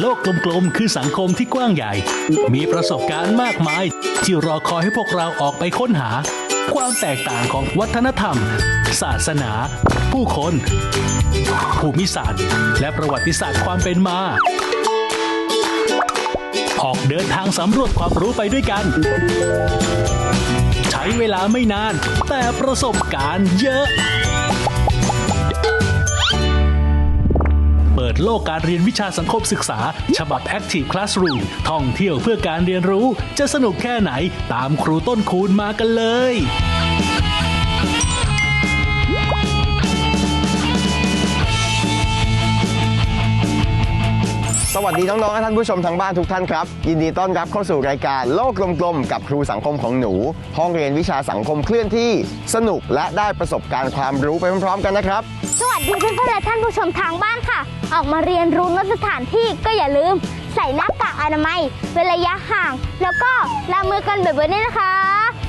โลกกลมๆ คือสังคมที่กว้างใหญ่ มีประสบการณ์มากมาย ที่รอคอยให้พวกเราออกไปค้นหา ความแตกต่างของวัฒนธรรม ศาสนา ผู้คน ภูมิศาสตร์ และประวัติศาสตร์ความเป็นมา ออกเดินทางสำรวจความรู้ไปด้วยกัน ใช้เวลาไม่นาน แต่ประสบการณ์เยอะ ปิดโลกการเรียนวิชาสังคมศึกษา ฉบับ Active Classroom ท่องเที่ยวเพื่อการเรียนรู้ จะสนุกแค่ไหนตามครูต้นคูณมากันเลย วัสดีน้องๆและท่านผู้ชมทางบ้านทุกท่านครับ ยินดีต้อนรับเข้าสู่รายการโลกกลมๆกับครูสังคมของหนู ห้องเรียนวิชาสังคมเคลื่อนที่สนุกและได้ประสบการณ์ความรู้ไปพร้อมๆกันนะครับ สวัสดีเพื่อนๆและท่านผู้ชมทางบ้านค่ะ ออกมาเรียนรู้นสถานที่ก็อย่าลืม ใส่หน้ากากอนามัยเว้นระยะห่าง แล้วก็ล้างมือกันบ่อยๆด้วยนะคะ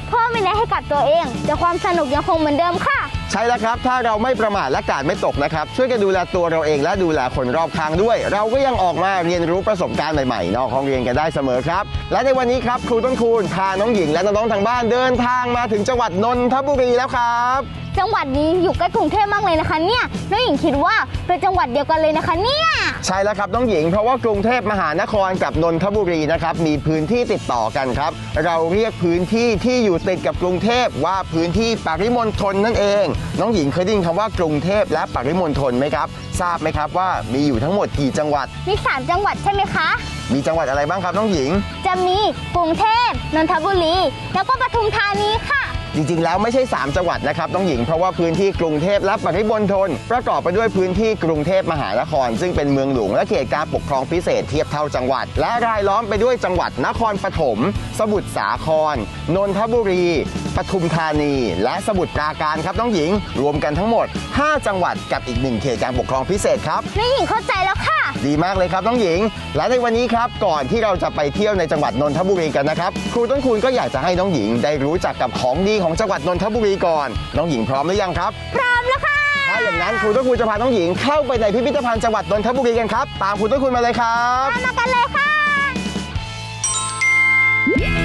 เพิ่มวินัยให้กับตัวเองแต่ความสนุกยังคงเหมือนเดิมค่ะ ใช่แล้วครับ ถ้าเราไม่ประมาทและกาดไม่ตกนะครับ ช่วยกันดูแลตัวเราเองและดูแลคนรอบข้างด้วย เราก็ยังออกมาเรียนรู้ประสบการณ์ใหม่ๆ นอกห้องเรียนกันได้เสมอครับ และในวันนี้ครับครูต้นคูณพาน้องหญิงและน้องๆทางบ้านเดินทางมาถึงจังหวัดนนทบุรีแล้วครับ จังหวัดนี้อยู่ใกล้กรุงเทพมากเลยนะคะเนี่ยน้องหญิงคิดว่าเป็นจังหวัดเดียวกันเลยนะคะเนี่ยใช่แล้วครับน้องหญิง เพราะว่ากรุงเทพมหานครกับนนทบุรีนะครับมีพื้นที่ติดต่อกันครับ เราเรียกพื้นที่ที่อยู่ติดกับกรุงเทพว่าพื้นที่ปริมณฑลนั่นเอง น้องหญิงเคยได้ยินคำว่ากรุงเทพและปริมณฑลไหมครับ ทราบไหมครับว่ามีอยู่ทั้งหมดกี่จังหวัด มีสามจังหวัดใช่ไหมคะ มีจังหวัดอะไรบ้างครับน้องหญิง จะมีกรุงเทพนนทบุรี แล้วก็ปทุมธานีค่ะ จริงๆ แล้วไม่ใช่ 3 จังหวัดนะครับน้องหญิงเพราะว่าพื้นที่กรุงเทพและปริมณฑลประกอบไปด้วยพื้นที่กรุงเทพมหานคร ซึ่งเป็นเมืองหลวงและเขตการปกครองพิเศษเทียบเท่าจังหวัด และรายล้อมไปด้วยจังหวัดนครปฐมสมุทรสาคร นนทบุรีปทุมธานี และสมุทรปราการครับน้องหญิง รวมกันทั้งหมด 5 จังหวัดกับอีกหนึ่งเขตการปกครองพิเศษครับน้องหญิงเข้าใจแล้วค่ะ ดีมากเลยครับน้องหญิง และในวันนี้ครับก่อนที่เราจะไปเที่ยวในจังหวัดนนทบุรีกันนะครับครูต้นคูณก็อยากจะให้น้องหญิงได้รู้จักกับของดีของจังหวัดนนทบุรีก่อน น้องหญิงพร้อมหรือยังครับ พร้อมแล้วค่ะ ถ้าอย่างนั้นครูต้นคูณจะพาน้องหญิงเข้าไปในพิพิธภัณฑ์จังหวัดนนทบุรีกันครับ ตามครูต้นคูณมาเลยครับตามมากันเลยค่ะ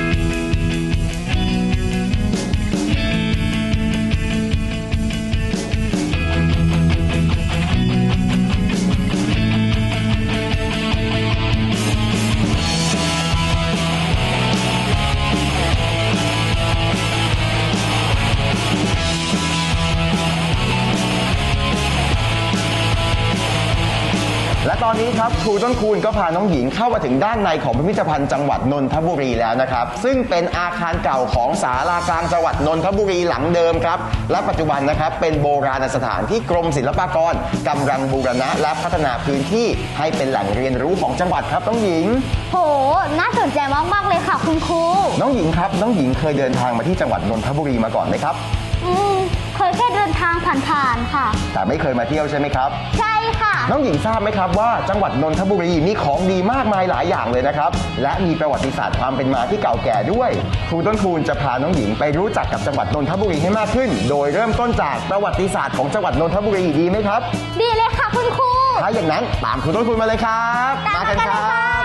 นนี้ครับครูต้นคูณก็พาน้องหญิงเข้ามาถึงด้านในของพิพิธภัณฑ์จังหวัดนนทบุรีแล้วนะครับ ซึ่งเป็นอาคารเก่าของศาลากลางจังหวัดนนทบุรีหลังเดิมครับ และปัจจุบันนะครับเป็นโบราณสถานที่กรมศิลปากรกำลังบูรณะและพัฒนาพื้นที่ให้เป็นแหล่งเรียนรู้ของจังหวัดครับน้องหญิง โห น่าสนใจมากๆเลยค่ะคุณครู น้องหญิงครับ น้องหญิงเคยเดินทางมาที่จังหวัดนนทบุรีมาก่อนไหมครับ อืม เคยแค่เดินทางผ่านๆค่ะ แต่ไม่เคยมาเที่ยวใช่ไหมครับ ใช่ค่ะ น้องหญิงทราบไหมครับว่าจังหวัดนนทบุรีมีของดีมากมายหลายอย่างเลยนะครับ และมีประวัติศาสตร์ความเป็นมาที่เก่าแก่ด้วยครูต้นคูณจะพาน้องหญิงไปรู้จักกับจังหวัดนนทบุรีให้มากขึ้น โดยเริ่มต้นจากประวัติศาสตร์ของจังหวัดนนทบุรีดีไหมครับ ดีเลยค่ะคุณครูถ้าอย่างนั้นตามครูต้นคูณมาเลยครับ ตามมากันเลยค่ะ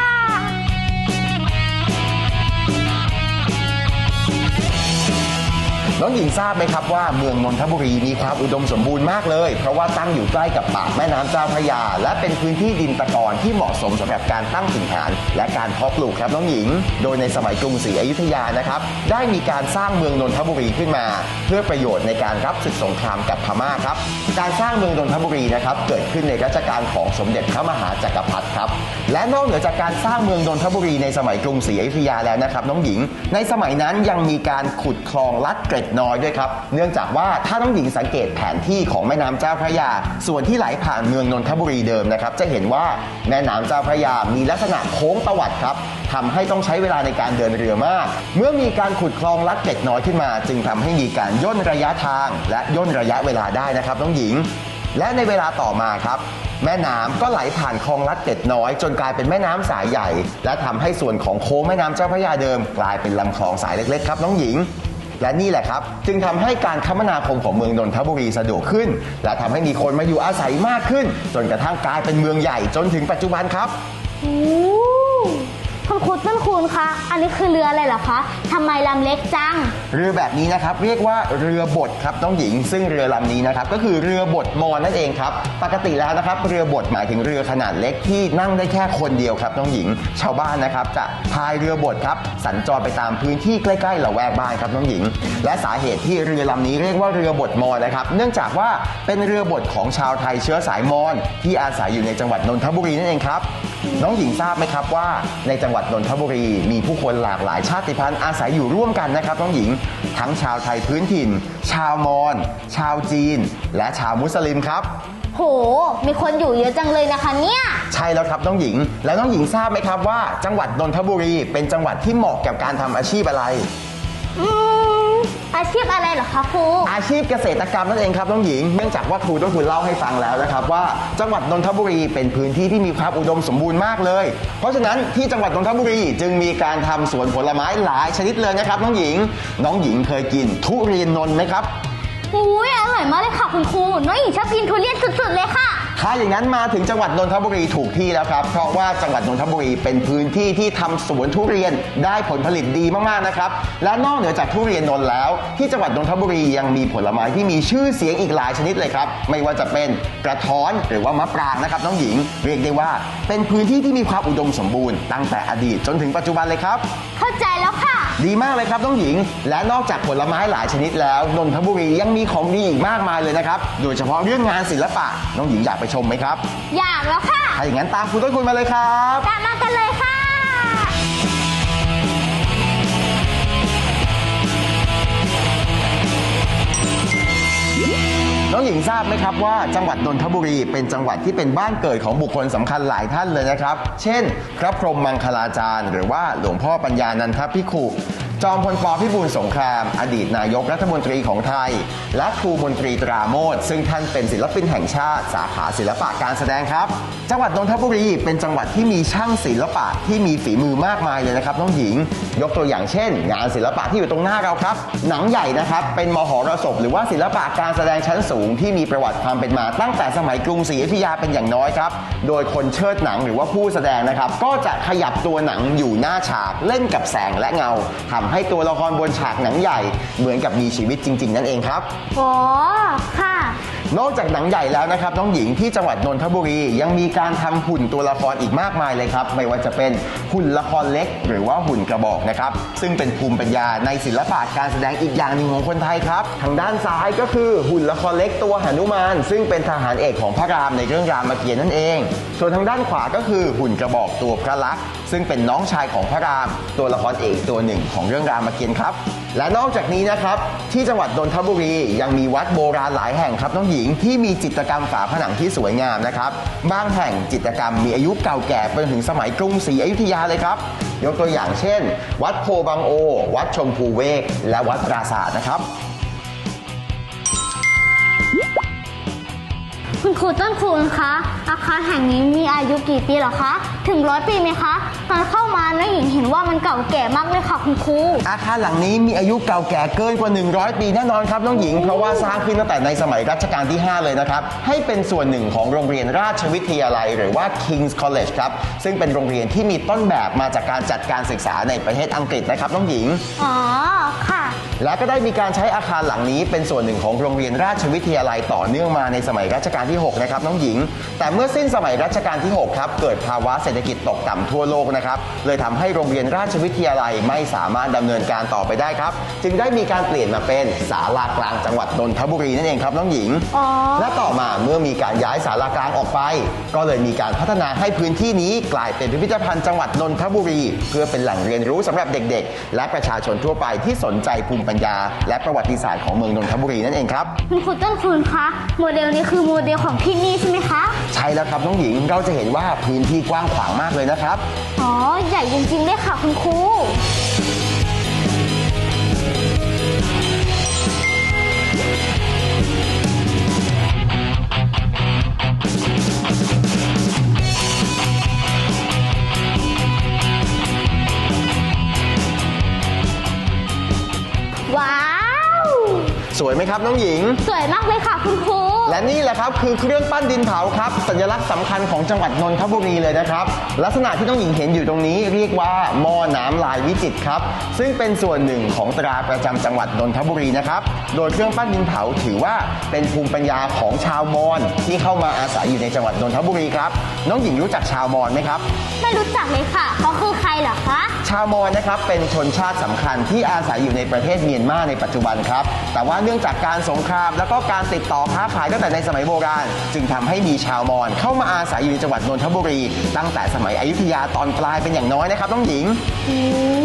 น้องหญิงทราบไหมครับว่าเมืองนนทบุรีมีความอุดมสมบูรณ์มากเลย เพราะว่าตั้งอยู่ใกล้กับปากแม่น้ำเจ้าพระยา และเป็นพื้นที่ดินตะกอนที่เหมาะสมสำหรับการตั้งถิ่นฐาน และการเพาะปลูกครับน้องหญิง โดยในสมัยกรุงศรีอยุธยานะครับ ได้มีการสร้างเมืองนนทบุรีขึ้นมา เพื่อประโยชน์ในการรับศึกสงครามกับพม่าครับ การสร้างเมืองนนทบุรีนะครับเกิดขึ้นในรัชกาลของสมเด็จพระมหาจักรพรรดิครับ และนอกเหนือจากการสร้างเมืองนนทบุรีในสมัยกรุงศรีอยุธยาแล้วนะครับน้องหญิง ในสมัยนั้นยังมีการขุดคลองลัดเกร็ดน้อยด้วยครับ เนื่องจากว่าถ้าน้องหญิงสังเกตแผนที่ของแม่น้ำเจ้าพระยา ส่วนที่ไหลผ่านเมืองนนทบุรีเดิมนะครับ จะเห็นว่าแม่น้ำเจ้าพระยามีลักษณะโค้งตวัดครับทำให้ต้องใช้เวลาในการเดินเรือมาก เมื่อมีการขุดคลองลัดเกร็ดน้อยขึ้นมา จึงทำให้มีการย่นระยะทาง และย่นระยะเวลาได้นะครับน้องหญิง และในเวลาต่อมาครับแม่น้ำก็ไหลผ่านคลองลัดเต็ดน้อย จนกลายเป็นแม่น้ำสายใหญ่ และทำให้ส่วนของโค้งแม่น้ำเจ้าพระยาเดิม กลายเป็นลำคลองสายเล็กๆ ครับน้องหญิง และนี่แหละครับ จึงทำให้การคมนาคมของเมืองนนทบุรีสะดวกขึ้น และทำให้มีคนมาอยู่อาศัยมากขึ้น จนกระทั่งกลายเป็นเมืองใหญ่จนถึงปัจจุบันครับ โอ้ คุณครูต้นคูณคะ อันนี้คือเรืออะไรเหรอคะทำไมลำเล็กจัง เรือแบบนี้นะครับเรียกว่าเรือบดครับน้องหญิง ซึ่งเรือลำนี้นะครับก็คือเรือบดมอญนั่นเองครับ ปกติแล้วนะครับเรือบดหมายถึงเรือขนาดเล็กที่นั่งได้แค่คนเดียวครับน้องหญิง ชาวบ้านนะครับจะพายเรือบดครับสัญจรไปตามพื้นที่ใกล้ๆละแวกบ้านครับน้องหญิง และสาเหตุที่เรือลำนี้เรียกว่าเรือบดมอญนะครับ เนื่องจากว่าเป็นเรือบดของชาวไทยเชื้อสายมอญที่อาศัยอยู่ในจังหวัดนนทบุรีนั่นเองครับ น้องหญิงทราบไหมครับว่า ในจังหวัดนนทบุรี มีผู้คนหลากหลายชาติพันธุ์อาศัยอยู่ร่วมกันนะครับน้องหญิง ทั้งชาวไทยพื้นถิ่น ชาวมอญชาวจีน และชาวมุสลิมครับ โห มีคนอยู่เยอะจังเลยนะคะเนี่ย ใช่แล้วครับน้องหญิง แล้วน้องหญิงทราบไหมครับว่า จังหวัดนนทบุรีเป็นจังหวัดที่เหมาะกับการทำอาชีพอะไร อืม อาชีพอะไรเหรอคะครู อาชีพเกษตรกรรมนั่นเองครับน้องหญิง เนื่องจากว่าครูต้นคุณเล่าให้ฟังแล้วนะครับว่าจังหวัดนนทบุรีเป็นพื้นที่ที่มีความอุดมสมบูรณ์มากเลย เพราะฉะนั้นที่จังหวัดนนทบุรีจึงมีการทำสวนผลไม้หลายชนิดเลยนะครับน้องหญิง น้องหญิงเคยกินทุเรียนนนท์ไหมครับ อุ้ยอร่อยมากเลยค่ะคุณครู น้องหญิงชอบกินทุเรียนสุดๆเลยค่ะ ถ้าอย่างนั้นมาถึงจังหวัดนนทบุรีถูกที่แล้วครับ เพราะว่าจังหวัดนนทบุรีเป็นพื้นที่ที่ทำสวนทุเรียนได้ผลผลิตดีมากๆนะครับ และนอกเหนือจากทุเรียนนนท์แล้ว ที่จังหวัดนนทบุรียังมีผลไม้ที่มีชื่อเสียงอีกหลายชนิดเลยครับ ไม่ว่าจะเป็นกระท้อนหรือว่ามะปรางนะครับน้องหญิง เรียกได้ว่า เป็นพื้นที่ที่มีความอุดมสมบูรณ์ตั้งแต่อดีตจนถึงปัจจุบันเลยครับ เข้าใจ ดีมากเลยครับน้องหญิง และนอกจากผลไม้หลายชนิดแล้วนนทบุรียังมีของดีอีกมากมายเลยนะครับ โดยเฉพาะเรื่องงานศิลปะน้องหญิงอยากไปชมไหมครับ อยากแล้วค่ะ ถ้าอย่างนั้นตามคุณต้นคุณมาเลยครับ ตามมากันเลยค่ะ น้องหญิงทราบไหมครับว่าจังหวัดนนทบุรีเป็นจังหวัดที่เป็นบ้านเกิดของบุคคลสำคัญหลายท่านเลยนะครับ เช่น พระพรหมมังคลาจารย์ หรือว่าหลวงพ่อปัญญานันทพิขุ จอมพลปพิบูลสงคราม อดีตนายกรัฐมนตรีของไทย และครูมนตรีตราโมทซึ่งท่านเป็นศิลปินแห่งชาติ สาขาศิลปะการแสดงครับ จังหวัดนนทบุรีเป็นจังหวัดที่มีช่างศิลปะที่มีฝีมือมากมายเลยนะครับน้องหญิง ยกตัวอย่างเช่น งานศิลปะที่อยู่ตรงหน้าเราครับ หนังใหญ่นะครับเป็นมหรสพหรือว่าศิลปะการแสดงชั้นสูง ที่มีประวัติความเป็นมาตั้งแต่สมัยกรุงศรีอยุธยาเป็นอย่างน้อยครับ โดยคนเชิดหนังหรือว่าผู้แสดงนะครับ ก็จะขยับตัวหนังอยู่หน้าฉากเล่นกับแสงและเงาทำให้ตัวละครบนฉากหนังใหญ่เหมือนกับมีชีวิตจริง ๆ นั่นเองครับ โอ้ค่ะ นอกจากหนังใหญ่แล้วนะครับน้องหญิงที่จังหวัดนนทบุรียังมีการทำหุ่นตัวละครอีกมากมายเลยครับ ไม่ว่าจะเป็นหุ่นละครเล็ก หรือว่าหุ่นกระบอกนะครับ ซึ่งเป็นภูมิปัญญาในศิลปะการแสดงอีกอย่างหนึ่งของคนไทยครับ ทางด้านซ้ายก็คือหุ่นละครเล็กตัวหนุมาน ซึ่งเป็นทหารเอกของพระรามในเรื่องรามเกียรติ์นั่นเอง ส่วนทางด้านขวาก็คือหุ่นกระบอกตัวพระลักษณ์ซึ่งเป็นน้องชายของพระราม ตัวละครเอกตัวหนึ่งของเรื่องรามเกียรติ์ครับ และนอกจากนี้นะครับ ที่จังหวัดนนทบุรียังมีวัดโบราณหลายแห่งครับน้องหญิงที่มีจิตรกรรมฝาผนังที่สวยงามนะครับบางแห่งจิตรกรรมมีอายุเก่าแก่ไปจนถึงสมัยกรุงศรีอยุธยาเลยครับยกตัวอย่างเช่น วัดโพบางโอ วัดชมพูเวก และวัดปราสาทนะครับ คุณครูต้นคูณคะอาคารแห่งนี้มีอายุกี่ปีเหรอคะ ถึงร้อยปีไหมคะ ตอนเข้ามาน้องหญิงเห็นว่ามันเก่าแก่มากเลยค่ะคุณครู อาคารหลังนี้มีอายุเก่าแก่เกินกว่า 100 ปีแน่นอนครับน้องหญิง เพราะว่าสร้างขึ้นตั้งแต่ในสมัยรัชกาลที่ 5 เลยนะครับ ให้เป็นส่วนหนึ่งของโรงเรียนราชวิทยาลัย หรือว่า King's College ครับ ซึ่งเป็นโรงเรียนที่มีต้นแบบมาจากการจัดการศึกษาในประเทศอังกฤษนะครับน้องหญิง อ๋อ ค่ะ และก็ได้มีการใช้อาคารหลังนี้เป็นส่วนหนึ่งของโรงเรียนราชวิทยาลัยต่อเนื่องมาในสมัยรัชกาลที่ 6 นะครับน้องหญิง แต่เมื่อสิ้นสมัยรัชกาลที่ 6 ครับ เกิดภาวะเศรษฐกิจตกต่ำทั่วโลกนะครับ เลยทำให้โรงเรียนราชวิทยาลัยไม่สามารถดำเนินการต่อไปได้ครับ จึงได้มีการเปลี่ยนมาเป็นศาลากลางจังหวัดนนทบุรีนั่นเองครับน้องหญิงอ๋อและต่อมาเมื่อมีการย้ายศาลากลางออกไป ก็เลยมีการพัฒนาให้พื้นที่นี้กลายเป็นพิพิธภัณฑ์จังหวัดนนทบุรี เพื่อเป็นแหล่งเรียนรู้สำหรับเด็ก ๆ และประชาชนทั่วไปที่สนใจภูมิปัญญา และประวัติศาสตร์ของเมืองนนทบุรีนั่นเองครับ คุณครูต้นคูณคะโมเดลนี้คือโมเดลของที่นี่ใช่ไหมคะใช่แล้วครับน้องหญิงเราจะเห็นว่าพื้นที่กว้างขวางมากเลยนะครับ อ๋อใหญ่จริงๆเลยค่ะคุณครู สวยไหมครับน้องหญิง สวยมากเลยค่ะคุณครู และนี่แหละครับคือเครื่องปั้นดินเผาครับ สัญลักษณ์สำคัญของจังหวัดนนทบุรีเลยนะครับ ลักษณะที่น้องหญิงเห็นอยู่ตรงนี้เรียกว่าหม้อน้ำลายวิจิตรครับ ซึ่งเป็นส่วนหนึ่งของตราประจำจังหวัดนนทบุรีนะครับ โดยเครื่องปั้นดินเผาถือว่าเป็นภูมิปัญญาของชาวมอญที่เข้ามาอาศัยอยู่ในจังหวัดนนทบุรีครับ น้องหญิงรู้จักชาวมอญไหมครับ ไม่รู้จักเลยค่ะเขาคือใครเหรอคะ ชาวมอญนะครับเป็นชนชาติสำคัญที่อาศัยอยู่ในประเทศเมียนมาในปัจจุบันครับ แต่ว่าเนื่องจากการสงครามแล้วก็การติดต่อค้าขายตั้งแต่ในสมัยโบราณ จึงทำให้มีชาวมอญเข้ามาอาศัยอยู่ในจังหวัดนนทบุรี ตั้งแต่สมัยอยุธยาตอนปลายเป็นอย่างน้อยนะครับน้องหญิง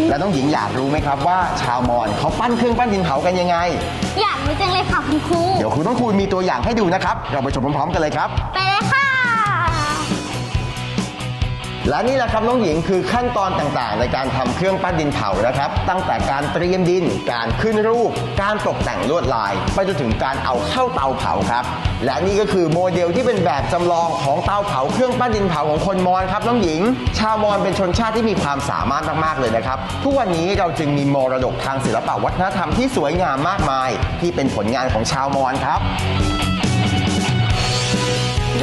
และน้องหญิงอยากรู้ไหมครับว่าชาวมอญเขาปั้นเครื่องปั้นดินเผากันยังไง อยากรู้จังเลยค่ะคุณครู เดี๋ยวครูต้องคูณมีตัวอย่างให้ดูนะครับ เราไปชมพร้อมๆกันเลยครับ ไปเลยค่ะ และนี่แหละครับน้องหญิงคือขั้นตอนต่างๆ ในการทำเครื่องปั้นดินเผานะครับ ตั้งแต่การเตรียมดิน การขึ้นรูป การตกแต่งลวดลาย ไปจนถึงการเอาเข้าเตาเผาครับ และนี่ก็คือโมเดลที่เป็นแบบจำลองของเตาเผาเครื่องปั้นดินเผาของคนมอญครับน้องหญิง ชาวมอญเป็นชนชาติที่มีความสามารถมากๆเลยนะครับ ทุกวันนี้เราจึงมีมรดกทางศิลปวัฒนธรรมที่สวยงามมากมาย ที่เป็นผลงานของชาวมอญครับ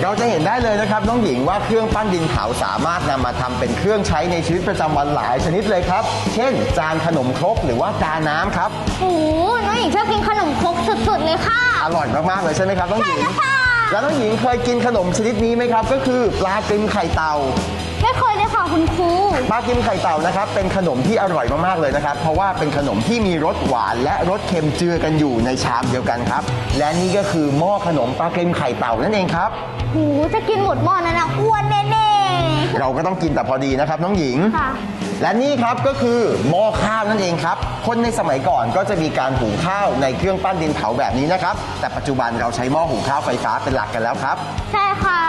เราจะเห็นได้เลยนะครับน้องหญิงว่าเครื่องปั้นดินเผาสามารถนำมาทำเป็นเครื่องใช้ในชีวิตประจำวันหลายชนิดเลยครับ เช่น จานขนมครกหรือว่าจานน้ำครับ โอ้โหน้องหญิงชอบกินขนมครกสุดๆเลยค่ะ อร่อยมากๆเลยใช่ไหมครับน้องหญิง ใช่แล้วค่ะ แล้วน้องหญิงเคยกินขนมชนิดนี้ไหมครับ ก็คือปลากริมไข่เต่า ไม่เคยเลยค่ะคุณครู ปลากริมไข่เต่านะครับ เป็นขนมที่อร่อยมากๆเลยนะครับ เพราะว่าเป็นขนมที่มีรสหวานและรสเค็มเจือกันอยู่ในชามเดียวกันครับ และนี่ก็คือหม้อขนมปลากริมไข่เต่านั่นเองครับโหจะกินหมดหม้อนั้นนะอ้วนแน่ๆเราก็ต้องกินแต่พอดีนะครับ น้องหญิงค่ะ และนี่ครับก็คือหม้อข้าวนั่นเองครับ คนในสมัยก่อนก็จะมีการหุงข้าวในเครื่องปั้นดินเผาแบบนี้นะครับ แต่ปัจจุบันเราใช้หม้อหุงข้าวไฟฟ้าเป็นหลักกันแล้วครับ ใช่ค่ะ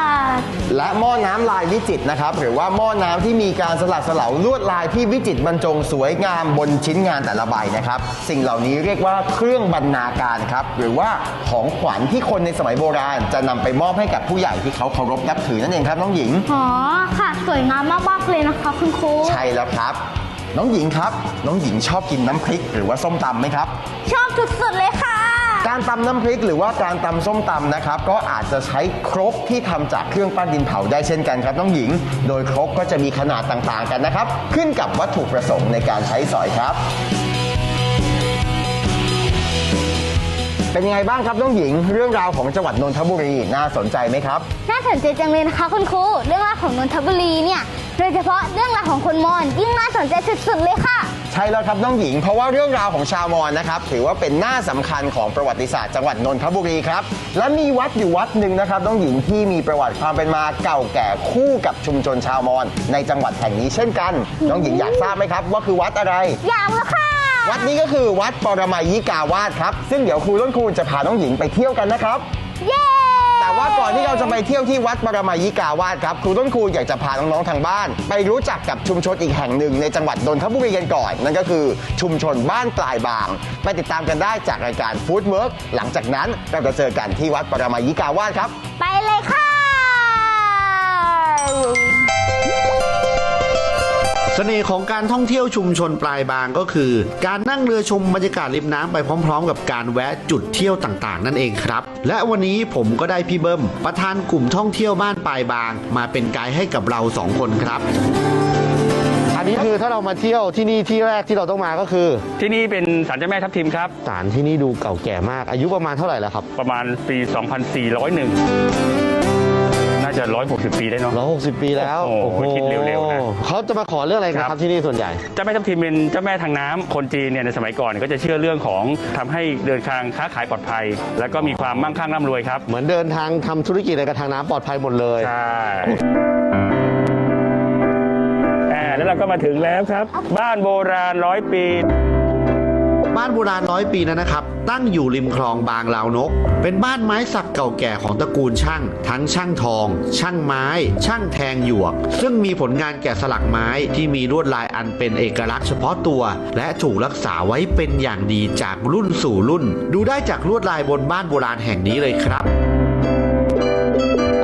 และหม้อน้ำลายวิจิตรนะครับ หรือว่าหม้อน้ำที่มีการสลักสลาวลวดลายที่วิจิตรบรรจงสวยงามบนชิ้นงานแต่ละใบนะครับ สิ่งเหล่านี้เรียกว่าเครื่องบรรณาการครับ หรือว่าของขวัญที่คนในสมัยโบราณ จะนำไปมอบให้กับผู้ใหญ่ที่เขาเคารพนับถือนั่นเองครับน้องหญิง อ๋อ ค่ะ สวยงามมากๆเลยนะคะ คุณครู ใช่แล้วครับน้องหญิงครับ น้องหญิงชอบกินน้ำพริกหรือว่าส้มตำไหมครับ ชอบสุดๆเลยค่ะ การตำน้ำพริกหรือว่าการตำส้มตำนะครับ ก็อาจจะใช้ครกที่ทำจากเครื่องปั้นดินเผาได้เช่นกันครับน้องหญิง โดยครกก็จะมีขนาดต่างๆกันนะครับ ขึ้นกับวัตถุประสงค์ในการใช้สอยครับ เป็นยังไงบ้างครับน้องหญิง เรื่องราวของจังหวัดนนทบุรีน่าสนใจไหมครับ น่าสนใจจังเลยนะคะคุณครู เรื่องราวของนนทบุรีเนี่ย โดยเฉพาะเรื่องราวของคนมอญยิ่งน่าสนใจสุดๆเลยค่ะ ใช่แล้วครับน้องหญิง เพราะว่าเรื่องราวของชาวมอญนะครับ ถือว่าเป็นหน้าสำคัญของประวัติศาสตร์จังหวัดนนทบุรีครับ และมีวัดอยู่วัดหนึ่งนะครับน้องหญิงที่มีประวัติความเป็นมาเก่าแก่คู่กับชุมชนชาวมอญในจังหวัดแห่งนี้เช่นกัน น้องหญิงอยากทราบไหมครับว่าคือวัดอะไร อยากแล้วค่ะ วัดนี้ก็คือวัดปรมัยยิกาวาสครับ ซึ่งเดี๋ยวครูต้นครูจะพาน้องหญิงไปเที่ยวกันนะครับ เย้ แต่ว่าก่อนที่เราจะไปเที่ยวที่วัดปรมัยยิกาวาสครับครูต้นครูอยากจะพาน้องๆทางบ้าน ไปรู้จักกับชุมชนอีกแห่งหนึ่งในจังหวัดนนทบุรีกันก่อนนั่นก็คือชุมชนบ้านปลายบาง ไปติดตามกันได้จากรายการฟู้ดเวิร์กหลังจากนั้นเราจะเจอกันที่วัดปรมัยยิกาวาสครับ ไปเลยค่ะ เสน่ห์ของการท่องเที่ยวชุมชนปลายบางก็คือ การนั่งเรือชมบรรยากาศริมน้ำไปพร้อม ๆ กับการแวะจุดเที่ยวต่างๆ นั่นเองครับ และวันนี้ผมก็ได้พี่เบิ้มประธานกลุ่มท่องเที่ยวบ้านปลายบาง มาเป็นไกด์ให้กับเราสองคนครับอันนี้คือถ้าเรามาเที่ยวที่นี่ที่แรกที่เราต้องมาก็คือที่นี่เป็นศาลเจ้าแม่ทับทิมครับศาลที่นี่ดูเก่าแก่มาก อายุประมาณเท่าไหร่แล้วครับ ประมาณปี 2401น่า จะ 160 ปีได้เนาะ160ปีแล้วโอ้โหคิดเร็วๆนะ เขาจะมาขอเรื่องอะไรกันคครัรับบที่นี่ส่วนใหญ่ เจ้าแม่ทับทิมเป็นเจ้าแม่ทางน้ำคนจีนเนี่ยในสมัยก่อนก็จะเชื่อเรื่องของทำให้เดินทางค้าขายปลอดภัย แล้วก็มีความมั่งคั่งร่ำรวยครับเหมือนเดินทางทำธุรกิจในกระทางน้ำปลอดภัยหมดเลย ใช่อ่าแล้วเราก็มาถึงแล้วครับ บ้านโบราณร้อยปี บ้านโบราณร้อยปีนั้นนะครับ ตั้งอยู่ริมคลองบางลาวนก เป็นบ้านไม้สักเก่าแก่ของตระกูลช่าง ทั้งช่างทอง ช่างไม้ ช่างแทงหยวก ซึ่งมีผลงานแกะสลักไม้ที่มีลวดลายอันเป็นเอกลักษณ์เฉพาะตัว และถูกรักษาไว้เป็นอย่างดีจากรุ่นสู่รุ่น ดูได้จากลวดลายบนบ้านโบราณแห่งนี้เลยครับ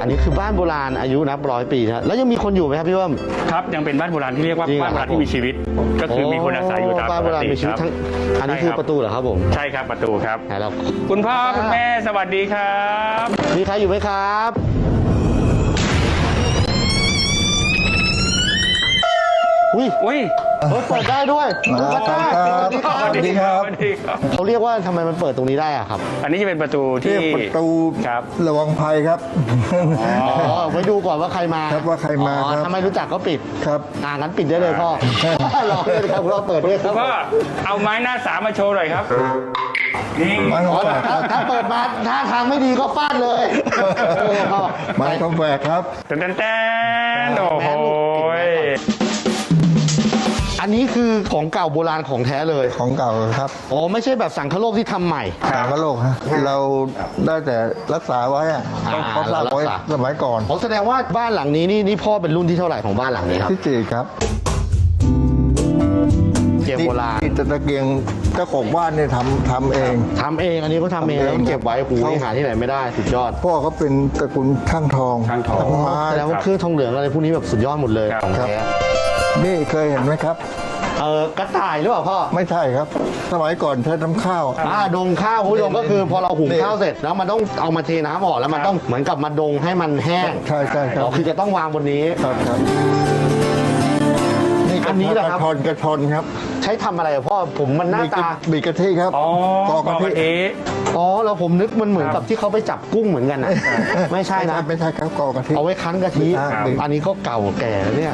อันนี้คือบ้านโบราณอายุนับร้อยปีนะแล้วยังมีคนอยู่ไหมครับพี่เบิ้ม ครับ ยังเป็นบ้านโบราณที่เรียกว่าจริงเหรอบ้านโบราณที่มีชีวิต ก็คือมีคนอาศัยอยู่ตามบ้านโบราณมีชีวิตปกทั้งติอันนี้คือประตูเหรอครับผมใช่ครับประตูครับ ไหนเรา คุณพ่อคุณแม่สวัสดีครับ มีใครอยู่ไหมครับ อุ้ย อุ้ย เฮ้ยเปิดได้ด้วยคุณพระเจ้าสวัสดีครับ สวัสดีครับ เขาเรียกว่าทำไมมันเปิดตรงนี้ได้อะครับ อันนี้จะเป็นประตูที่เรียกประตูครับ ระวังภัยครับ อ๋อไว้ดูก่อนว่าใครมาครับว่าใครมาอ๋อครับ ถ้าไม่รู้จักก็ปิดครับ อ่างั้นปิดได้เลยพ่อรอเลยครับเราเปิดด้วยครับก็เอาไม้หน้าสามมาโชว์หน่อยครับนี่ไม้อ๋เขาอแหวกถ้าถ้าเปิดมาท่าทางไม่ดีก็ฟาดเลยเออพ่อ ไม้เขาแหวกครับแตนแต นนี้คือของเก่าโบราณของแท้เลย ของเก่าครับอ๋อไม่ใช่แบบสังคโลกที่ทำใหม่ สางโลกฮะเราได้แต่รักษาไว้อะต้องอ่าเขาสร้างไว้รักษา สมัยก่อนผมแสดงว่าบ้านหลังนี้นี่นี่พ่อเป็นรุ่นที่เท่าไหร่ของบ้านหลังนี้ครับที่จีครับเกียงโบราณที่ตะเกียงเจ้าของบ้านเนี่ยทำทำเอง ทำเองอันนี้ก็ทำเองทำเองแล้วเก็บไว้โอ้โหูหาที่ไหนไม่ได้สุดยอดพ่อเขาเป็นตระกูลช่างทองช่างทองทำไม้แสดงว่าเครื่องทองเหลืองอะไรพวกนี้แบบสุดยอดหมดเลยครับของครับแท้นี่เคยเห็นไหมครับ เออกระต่ายหรือเปล่าพ่อไม่ใช่ครับ สมัยก่อนใช้น้ำข้าว อ่าดงข้าวคุณผู้ชมก็คือพอเราหุงนี่ข้าวเสร็จแล้วมันต้องเอามาเทน้ำออกแล้วมันต้องเหมือนกับมาดงให้มันแห้งใช่ใช่ครับ อ๋อคือจะต้องวางบนนี้ ครับครับนี่อันนี้เหรอครับกระชอนกระชอนครับใช้ทำอะไรอะพ่อผมมันหน้าตา บีกะทิครับอ๋อกอกะทิทิอ๋อแล้วผมนึกมันเหมือนกับที่เขาไปจับกุ้งเหมือนกันนะ ไม่ใช่นะ ไม่ใช่ครับกอกะทิ เอาไว้คั้นกะทิ ครับ อันนี้ก็เก่าแก่แล้วเนี่ย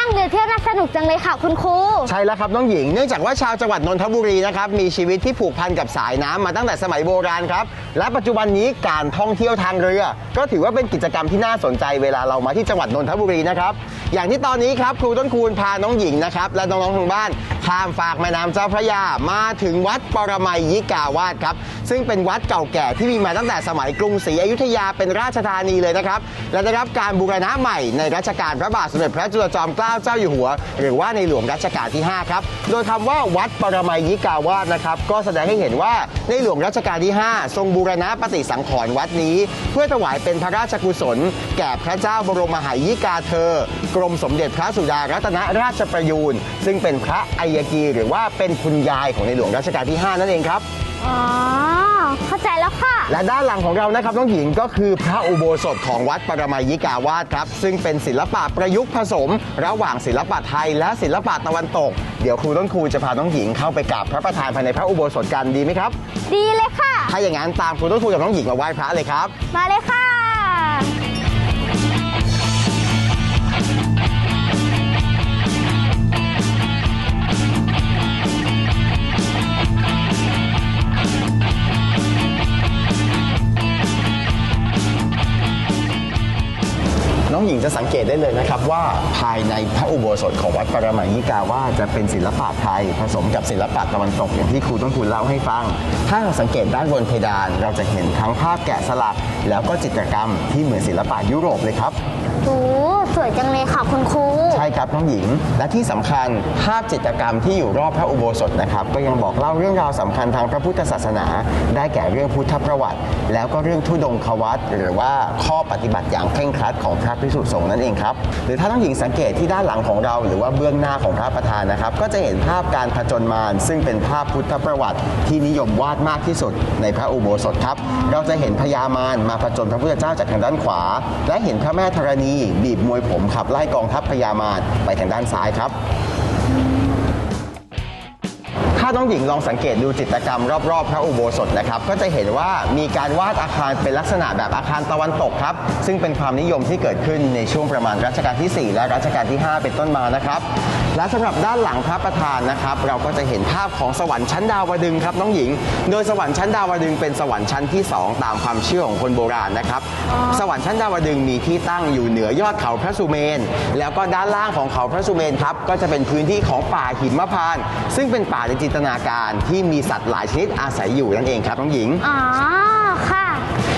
เรือเที่ยวน่าสนุกจังเลยค่ะคุณครู ใช่แล้วครับน้องหญิง เนื่องจากว่าชาวจังหวัดนนทบุรีนะครับมีชีวิตที่ผูกพันกับสายน้ำมาตั้งแต่สมัยโบราณครับ และปัจจุบันนี้การท่องเที่ยวทางเรือ ก็ถือว่าเป็นกิจกรรมที่น่าสนใจเวลาเรามาที่จังหวัดนนทบุรีนะครับอย่างที่ตอนนี้ครับครูต้นคูณพาน้องหญิงนะครับและน้องๆทางบ้านข้ามฝากแม่น้ำเจ้าพระยามาถึงวัดปรมัยยิกาวาสครับซึ่งเป็นวัดเก่าแก่ที่มีมาตั้งแต่สมัยกรุงศรีอยุธยาเป็นราชธานีเลยนะครับและได้รับการบูรณะใหม่ในรัชกาลพระบาทสมเด็จพระจุลจอมเกล้าเจ้าอยู่หัว หรือว่าในหลวงรัชกาลที่ 5 ครับ โดยคำว่าวัดปรมัยยิกาวาสนะครับ ก็แสดงให้เห็นว่าในหลวงรัชกาลที่ 5 ทรงบูรณะปฏิสังขรณ์วัดนี้ เพื่อถวายเป็นพระราชกุศล แก่พระเจ้าบรมมหายิกาเธอ กรมสมเด็จพระสุดารัตนราชประยูนซึ่งเป็นพระอัยกีหรือว่าเป็นคุณยายของในหลวงรัชกาลที่ 5 นั่นเองครับ อ๋อ เข้าใจแล้วค่ะ และด้านหลังของเรานะครับน้องหญิงก็คือพระอุโบสถของวัดปรมัยยิกาวาสครับ ซึ่งเป็นศิลปะประยุกต์ผสม ระหว่างศิลปะไทยและศิลปะตะวันตก เดี๋ยวครูต้นครูจะพาน้องหญิงเข้าไปกราบพระประธานภายในพระอุโบสถกันดีไหมครับ ดีเลยค่ะ ถ้าอย่างนั้นตามครูต้นครูกับน้องหญิงมาไหว้พระเลยครับ มาเลยค่ะ จะสังเกตได้เลยนะครับว่าภายในพระอุโบสถของวัดปรมัยยิกาว่าจะเป็นศิลปะไทย ผสมกับศิลปะตะวันตกอย่างที่ครูต้นคุณเล่าให้ฟัง ถ้าเราสังเกตด้านบนเพดาน เราจะเห็นทั้งภาพแกะสลักแล้วก็จิตรกรรมที่เหมือนศิลปะยุโรปเลยครับ โอ้สวยจังเลยค่ะคุณครู ใช่ครับน้องหญิง และที่สำคัญภาพจิตรกรรมที่อยู่รอบพระอุโบสถนะครับ ก็ยังบอกเล่าเรื่องราวสำคัญทางพระพุทธศาสนา ได้แก่เรื่องพุทธประวัติ แล้วก็เรื่องทุดงควัตหรือว่าข้อปฏิบัติอย่างเคร่งครัดของพระพิสุสงฆ์นั่นเองครับ หรือถ้าน้องหญิงสังเกตที่ด้านหลังของเรา หรือว่าเบื้องหน้าของพระประธานนะครับ ก็จะเห็นภาพการผจญมารซึ่งเป็นภาพพุทธประวัติ ที่นิยมวาดมากที่สุดในพระอุโบสถครับ เราจะเห็นพญามารมาผจญพระพุทธเจ้าจากทางด้านขวา และเห็นพระแม่ธรณีบีบมวยผมขับไล่กองทัพพญามารไปทางด้านซ้ายครับ ถ้าน้องหญิงลองสังเกตดูจิตรกรรมรอบๆ พระอุโบสถนะครับ ก็จะเห็นว่ามีการวาดอาคารเป็นลักษณะแบบอาคารตะวันตกครับ ซึ่งเป็นความนิยมที่เกิดขึ้นในช่วงประมาณรัชกาลที่ 4 และรัชกาลที่ 5 เป็นต้นมานะครับ และสำหรับด้านหลังพระประธานนะครับ เราก็จะเห็นภาพของสวรรค์ชั้นดาวดึงส์ครับน้องหญิง โดยสวรรค์ชั้นดาวดึงส์เป็นสวรรค์ชั้นที่ 2 ตามความเชื่อของคนโบราณนะครับ สวรรค์ชั้นดาวดึงส์มีที่ตั้งอยู่เหนือยอดเขาพระสุเมน แล้วก็ด้านล่างของเขาพระสุเมนครับก็จะเป็นพื้นที่ของป่าหิมพานต์ซึ่งเป็นป่าในจินตนาการที่มีสัตว์หลายชนิดอาศัยอยู่นั่นเองครับน้องหญิง อ๋อ ค่ะ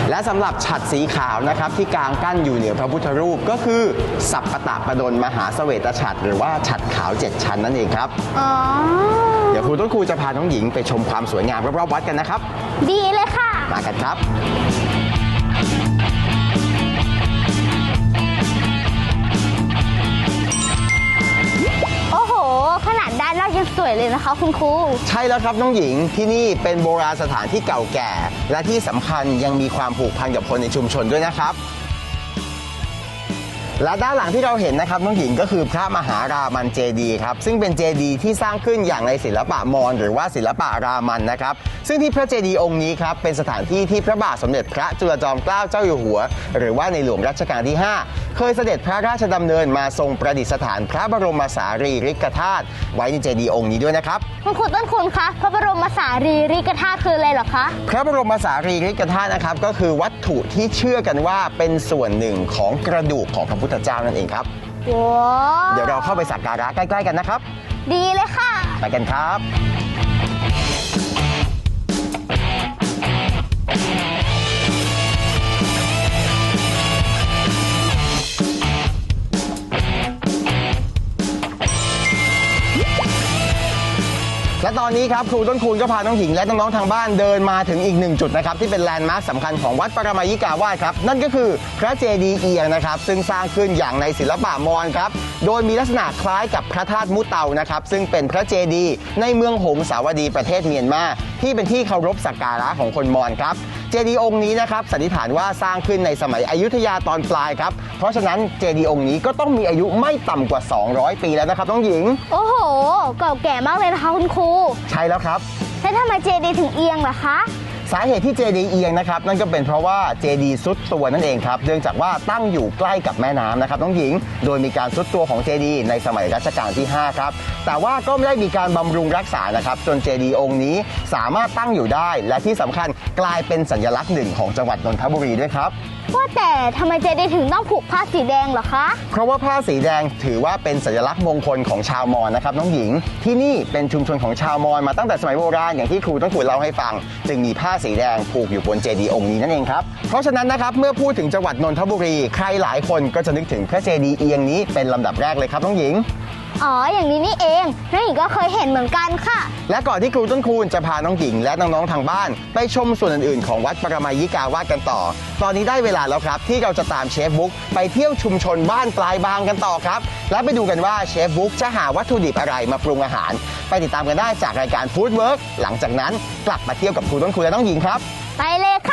และสำหรับฉัดสีขาวนะครับที่กลางกั้นอยู่เหนือพระพุทธรูปก็คือ สัปปตะประดลมหาเสวตฉัตรหรือว่าฉัดขาวเจ็ดชั้นนั่นเองครับ อ๋อ เดี๋ยวครูต้นครูจะพาน้องหญิงไปชมความสวยงามรอบๆวัดกันนะครับ ดีเลยค่ะ มากันครับ ขนาดด้านนอกยังสวยเลยนะคะ คุณครู ใช่แล้วครับน้องหญิงที่นี่เป็นโบราณสถานที่เก่าแก่ และที่สำคัญยังมีความผูกพันกับคนในชุมชนด้วยนะครับ และด้านหลังที่เราเห็นนะครับน้องหญิงก็คือพระมหารามันเจดีย์ครับซึ่งเป็นเจดีย์ที่สร้างขึ้นอย่างในศิลปะมอญหรือว่าศิลปะรามันนะครับซึ่งที่พระเจดีย์องค์นี้ครับเป็นสถานที่ที่พระบาทสมเด็จพระจุลจอมเกล้าเจ้าอยู่หัว หรือว่าในหลวงรัชกาลที่ 5 เคยเสด็จพระราชดำเนินมาทรงประดิษฐานพระบรมสารีริกธาตุไว้ในเจดีย์องค์นี้ด้วยนะครับ คุณครูต้นคุณคะพระบรมสารีริกธาตุคืออะไรเหรอคะ พระบรมสารีริกธาตุนะครับก็คือวัตถุที่เชื่อกันว่าเป็นส่วนหนึ่งของกระดูกของพระพุทธเจ้านั่นเองครับ ว้าวเดี๋ยวเราเข้าไปสักการะใกล้ ๆ กันนะครับ ดีเลยค่ะ ไปกันครับ และตอนนี้ครับครูต้นคูณก็พาน้องหญิงและน้องๆทางบ้านเดินมาถึงอีกหนึ่งจุดนะครับที่เป็นแลนด์มาร์คสำคัญของวัดปรมายิกาวาสครับนั่นก็คือพระเจดีย์เอียงนะครับซึ่งสร้างขึ้นอย่างในศิลปะมอญครับโดยมีลักษณะคล้ายกับพระธาตุมุเตานะครับซึ่งเป็นพระเจดีย์ในเมืองหงสาวดีประเทศเมียนมาที่เป็นที่เคารพสักการะของคนมอญครับ เจดีย์องค์นี้นะครับสันนิษฐานว่าสร้างขึ้นในสมัยอยุธยาตอนปลายครับ เพราะฉะนั้นเจดีย์องค์นี้ก็ต้องมีอายุไม่ต่ำกว่า 200 ปีแล้วนะครับน้องหญิง โอ้โห เก่าแก่มากเลยนะคะคุณครู ใช่แล้วครับ แล้วทำไมเจดีย์ถึงเอียงล่ะคะ สาเหตุที่เจดีย์เอียงนะครับนั่นก็เป็นเพราะว่าเจดีย์ซุดตัวนั่นเองครับเนื่องจากว่าตั้งอยู่ใกล้กับแม่น้ำนะครับน้องหญิงโดยมีการซุดตัวของเจดีย์ในสมัยรัชกาลที่ 5 ครับ แต่ว่าก็ไม่ได้มีการบำรุงรักษานะครับ จนเจดีย์องค์นี้สามารถตั้งอยู่ได้ และที่สำคัญกลายเป็นสัญลักษณ์หนึ่งของจังหวัดนนทบุรีด้วยครับ ว่าแต่ทำไมเจดีถึงต้องผูกผ้าสีแดงเหรอคะ เพราะว่าผ้าสีแดงถือว่าเป็นสัญลักษณ์มงคลของชาวมอญนะครับน้องหญิง ที่นี่เป็นชุมชนของชาวมอญมาตั้งแต่สมัยโบราณอย่างที่ครูต้องขูดเล่าให้ฟัง จึงมีผ้าสีแดงผูกอยู่บนเจดีย์องค์นี้นั่นเองครับเพราะฉะนั้นนะครับเมื่อพูดถึงจังหวัดนนทบุรีใครหลายคนก็จะนึกถึงพระเจดีย์เอียงนี้เป็นลำดับแรกเลยครับน้องหญิง อ๋อ อย่างนี้นี่เองน้องหญิงก็เคยเห็นเหมือนกันค่ะ และก่อนที่ครูต้นคูณจะพาน้องหญิงและน้องๆทางบ้าน ไปชมส่วนอื่นๆ ของวัดปรมายิกาวาสกันต่อ ตอนนี้ได้เวลาแล้วครับ ที่เราจะตามเชฟบุ๊กไปเที่ยวชุมชนบ้านปลายบางกันต่อครับ และไปดูกันว่าเชฟบุ๊กจะหาวัตถุดิบอะไรมาปรุงอาหาร ไปติดตามกันได้จากรายการฟู้ดเวิร์กหลังจากนั้นกลับมาเที่ยวกับครูต้นคูณและน้องหญิงครับ ไปเลยค่ะ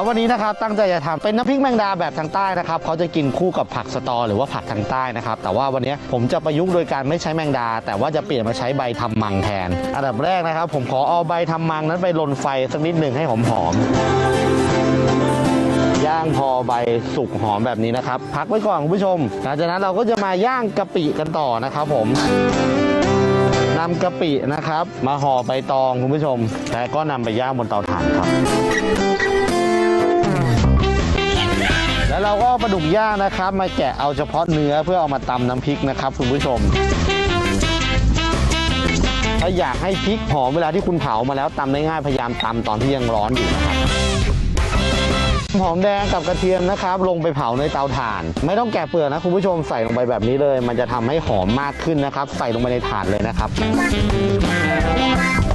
แล้ววันนี้นะครับตั้งใจจะทำเป็นน้ำพริกแมงดาแบบทางใต้นะครับเขาจะกินคู่กับผักสตอ หรือว่าผักทางใต้นะครับแต่ว่าวันนี้ผมจะประยุกต์โดยการไม่ใช้แมงดา แต่ว่าจะเปลี่ยนมาใช้ใบทำมังแทน อันดับแรกนะครับ ผมขอเอาใบทำมังนั้นไปลนไฟสักนิดหนึ่งให้หอมๆย่างพอใบสุกหอมแบบนี้นะครับ พักไว้ก่อนคุณผู้ชมหลังจากนั้นเราก็จะมาย่างกะปิกันต่อนะครับ ผมนำกะปินะครับ มาห่อใบตองคุณผู้ชม แล้วก็นำไปย่างบนเตาถ่านครับ แล้วเราก็ปลาดุกย่างนะครับ มาแกะเอาเฉพาะเนื้อเพื่อเอามาตำน้ำพริกนะครับคุณผู้ชม ถ้าอยากให้พริกหอมเวลาที่คุณเผามาแล้วตำได้ง่ายพยายามตำตอนที่ยังร้อนอยู่นะครับหอมแดงกับกระเทียมนะครับ ลงไปเผาในเตาถ่าน ไม่ต้องแกะเปลือกนะคุณผู้ชมใส่ลงไปแบบนี้เลย มันจะทำให้หอมมากขึ้นนะครับ ใส่ลงไปในถ่านเลยนะครับ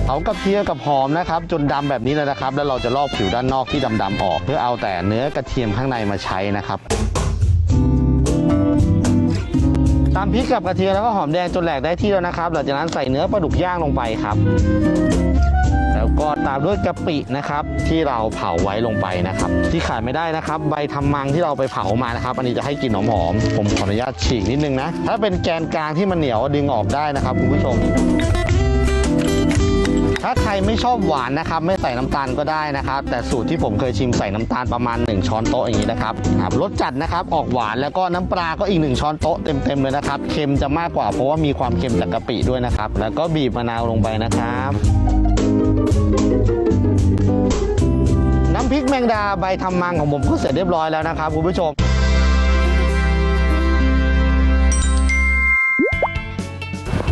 เอากระเทียมกับหอมนะครับจนดำแบบนี้เลยนะครับ แล้วเราจะลอกผิวด้านนอกที่ดำๆออก เพื่อเอาแต่เนื้อกระเทียมข้างในมาใช้นะครับตามพริกกับกระเทียมแล้วก็หอมแดงจนแหลกได้ที่แล้วนะครับ หลังจากนั้นใส่เนื้อปลาดุกย่างลงไปครับ แล้วก็ตามด้วยกะปินะครับ ที่เราเผาไว้ลงไปนะครับ ที่ขาดไม่ได้นะครับ ใบทำมังที่เราไปเผามานะครับ อันนี้จะให้กลิ่นหอมๆผมขออนุญาตฉีกนิดนึงนะ ถ้าเป็นแกนกลางที่มันเหนียวดึงออกได้นะครับคุณผู้ชม ถ้าใครไม่ชอบหวานนะครับ ไม่ใส่น้ำตาลก็ได้นะครับ แต่สูตรที่ผมเคยชิมใส่น้ำตาลประมาณ 1 ช้อนโต๊ะอย่างนี้นะครับครับรสจัดนะครับออกหวานแล้วก็น้ำปลาก็อีก 1 ช้อนโต๊ะเต็มๆเลยนะครับเค็มจะมากกว่าเพราะว่ามีความเค็มจากกะปิด้วยนะครับ แล้วก็บีบมะนาวลงไปนะครับน้ำพริกแมงดาใบทำมังของผมก็เสร็จเรียบร้อยแล้วนะครับคุณผู้ชม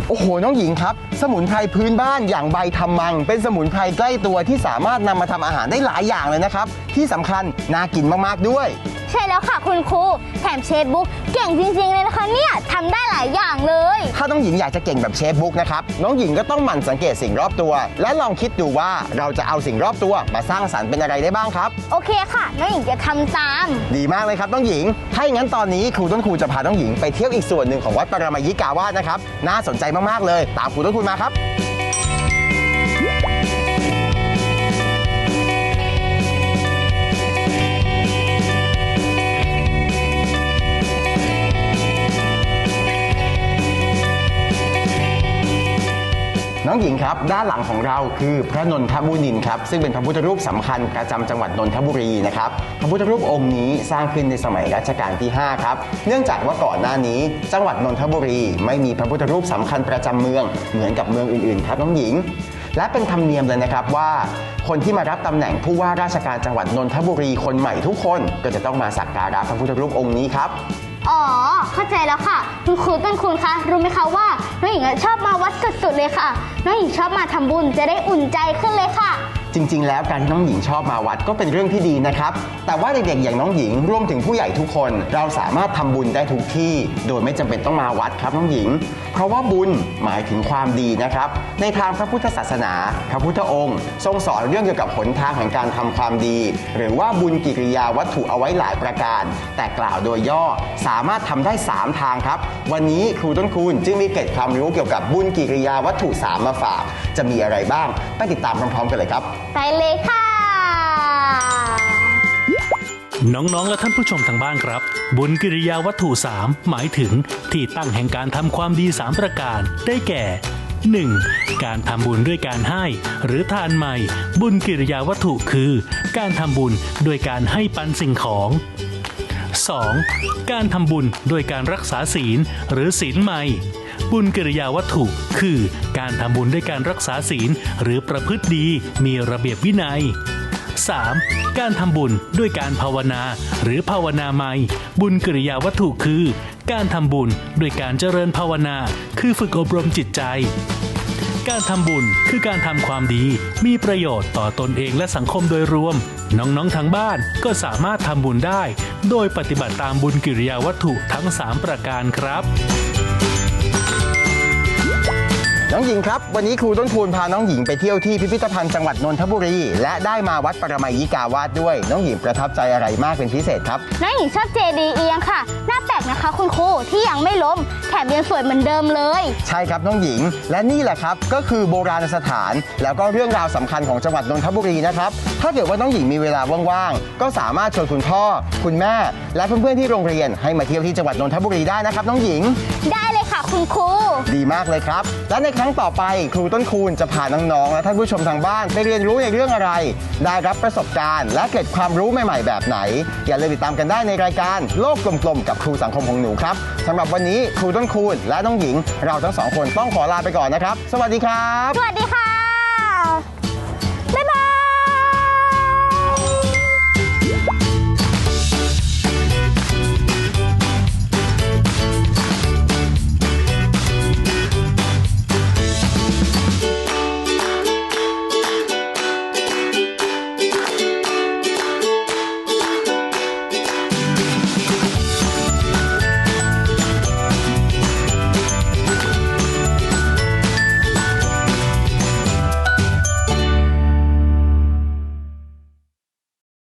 โอ้โห น้องหญิงครับ สมุนไพรพื้นบ้านอย่างใบทำมัง เป็นสมุนไพรใกล้ตัวที่สามารถนำมาทำอาหารได้หลายอย่างเลยนะครับ ที่สำคัญน่ากินมากๆด้วย ใใช่แล้วค่ะคุณครู แถมเชฟบุ๊กเก่งจริงๆเลยนะคะเนี่ยทำได้หลายอย่างเลย ถ้าน้องหญิงอยากจะเก่งแบบเชฟบุ๊กนะครับ น้องหญิงก็ต้องหมั่นสังเกตสิ่งรอบตัว และลองคิดดูว่าเราจะเอาสิ่งรอบตัวมาสร้างสรรค์เป็นอะไรได้บ้างครับ โอเคค่ะน้องหญิงจะทำตาม ดีมากเลยครับน้องหญิง ถ้าอย่างนั้นตอนนี้ครูต้นครูจะพาน้องหญิงไปเที่ยวอีกส่วนหนึ่งของวัดปรมายิกาวาสนะครับ น่าสนใจมากๆเลย ตามครูต้นครูมาครับ ครับ ด้านหลังของเราคือพระนนทบุรินครับ ซึ่งเป็นพระพุทธรูปสำคัญประจำจังหวัดนนทบุรีนะครับ พระพุทธรูปองค์นี้สร้างขึ้นในสมัยรัชกาลที่ 5 ครับ เนื่องจากว่าก่อนหน้านี้ จังหวัดนนทบุรี ไม่มีพระพุทธรูปสำคัญประจำเมือง เหมือนกับเมืองอื่นๆ ครับน้องหญิง และเป็นธรรมเนียมเลยนะครับว่าคนที่มารับตำแหน่งผู้ว่าราชการจังหวัดนนทบุรีคนใหม่ทุกคนก็จะต้องมาสักการะพระพุทธรูปองค์นี้ครับ อ๋อ เข้าใจแล้วค่ะ คุณครูต้นคุณคะรู้ไหมคะว่าน้องหญิงอะชอบมาวัดสุดๆเลยค่ะ น้องหญิงชอบมาทำบุญจะได้อุ่นใจขึ้นเลยค่ะ จริง ๆ แล้วการที่น้องหญิงชอบมาวัดก็เป็นเรื่องที่ดีนะครับ แต่ว่าเด็กๆอย่างน้องหญิงรวมถึงผู้ใหญ่ทุกคน เราสามารถทำบุญได้ทุกที่ โดยไม่จำเป็นต้องมาวัดครับน้องหญิง เพราะว่าบุญหมายถึงความดีนะครับ ในทางพระพุทธศาสนา พระพุทธองค์ ทรงสอนเรื่องเกี่ยวกับหนทางแห่งการทำความดี หรือว่าบุญกิริยาวัตถุเอาไว้หลายประการ แต่กล่าวโดยย่อสามารถทำได้ 3 ทางครับ วันนี้ครูต้นคูณจึงมีเกร็ดความรู้เกี่ยวกับบุญกิริยาวัตถุสามมาฝากจะมีอะไรบ้างไปติดตามพร้อมๆกันเลยครับ ไปเลยค่ะ น้องๆ และท่านผู้ชมทางบ้านครับ บุญกิริยาวัตถุ 3 หมายถึงที่ตั้งแห่งการทำความดี 3 ประการ ได้แก่ 1. การทำบุญด้วยการให้ หรือทานใหม่ บุญกิริยาวัตถุคือ การทำบุญด้วยการให้ปันสิ่งของ 2. การทำบุญด้วยการรักษาศีลหรือศีลใหม่ บุญกิริยาวัตถุคือการทำบุญด้วยการรักษาศีล หรือประพฤติดีมีระเบียบวินัย 3. การทำบุญด้วยการภาวนา หรือภาวนาใหม่บุญกิริยาวัตถุคือ การทำบุญด้วยการเจริญภาวนา คือฝึกอบรมจิตใจ การทำบุญคือการทำความดี มีประโยชน์ต่อตนเองและสังคมโดยรวม น้องๆทางบ้านก็สามารถทำบุญได้ โดยปฏิบัติตามบุญกิริยาวัตถุทั้ง 3 ประการครับ น้องหญิงครับ วันนี้ครูต้นคูณพาน้องหญิงไปเที่ยวที่พิพิธภัณฑ์จังหวัดนนทบุรี และได้มาวัดปรมัยยิกาวาสด้วย น้องหญิงประทับใจอะไรมากเป็นพิเศษครับ น้องหญิงชอบเจดีย์เอียงค่ะ หน้าแปลกนะคะคุณครูที่ยังไม่ล้ม แถมยังสวยเหมือนเดิมเลย ใช่ครับน้องหญิง และนี่แหละครับก็คือโบราณสถาน แล้วก็เรื่องราวสำคัญของจังหวัดนนทบุรีนะครับ ถ้าเกิดว่าน้องหญิงมีเวลาว่างๆ ก็สามารถชวนคุณพ่อ คุณแม่ และเพื่อนๆที่โรงเรียนให้มาเที่ยวที่จังหวัดนนทบุรีได้นะครับ น้องหญิง ได้เลยค่ะ คุณครูดีมากเลยครับ และในครั้งต่อไปครูต้นคูณจะพาน้องๆและท่านผู้ชมทางบ้านไปเรียนรู้ในเรื่องอะไร ได้รับประสบการณ์ และเกร็ดความรู้ใหม่ๆแบบไหน อย่าลืมติดตามกันได้ในรายการโลกกลมๆกับครูสังคมของหนูครับสำหรับวันนี้ครูต้นคูณและน้องหญิง เราทั้งสองคนต้องขอลาไปก่อนนะครับ สวัสดีครับ สวัสดีค่ะ บ๊ายบาย